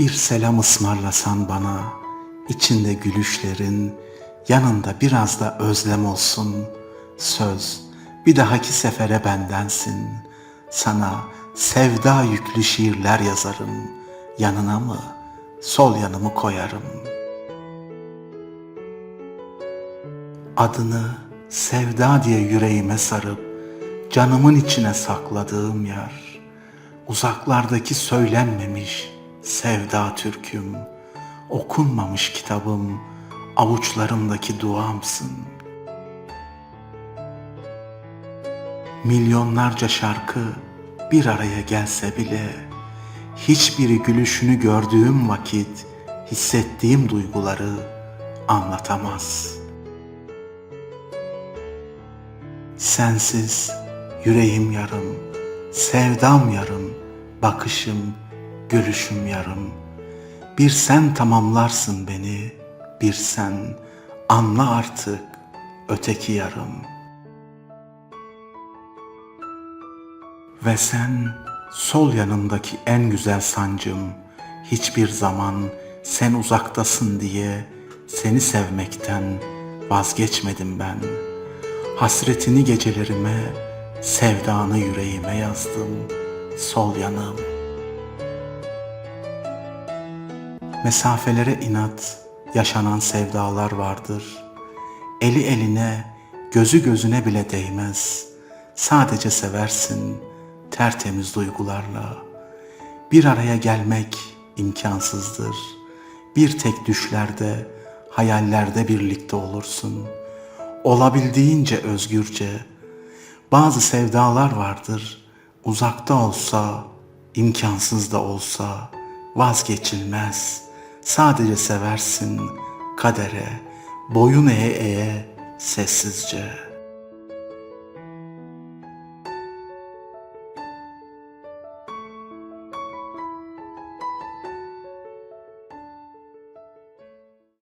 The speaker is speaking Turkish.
Bir selam ısmarlasan bana, içinde gülüşlerin, yanında biraz da özlem olsun. Söz, bir dahaki sefere bendensin. Sana sevda yüklü şiirler yazarım. Yanına mı, sol yanımı koyarım. Adını sevda diye yüreğime sarıp, canımın içine sakladığım yer. Uzaklardaki söylenmemiş sevda türküm, okunmamış kitabım, avuçlarımdaki duamsın. Milyonlarca şarkı bir araya gelse bile, hiçbiri gülüşünü gördüğüm vakit hissettiğim duyguları anlatamaz. Sensiz yüreğim yarım, sevdam yarım, bakışım, gülüşüm yarım. Bir sen tamamlarsın beni, bir sen anla artık öteki yarım. Ve sen sol yanımdaki en güzel sancım, hiçbir zaman sen uzaktasın diye seni sevmekten vazgeçmedim ben.'' Hasretini gecelerime, sevdanı yüreğime yazdım, sol yanım. Mesafelere inat, yaşanan sevdalar vardır. Eli eline, gözü gözüne bile değmez. Sadece seversin, tertemiz duygularla. Bir araya gelmek imkansızdır. Bir tek düşlerde, hayallerde birlikte olursun.'' olabildiğince özgürce. Bazı sevdalar vardır, uzakta olsa, imkansız da olsa vazgeçilmez. Sadece seversin kadere, boyun eğe eğe sessizce.''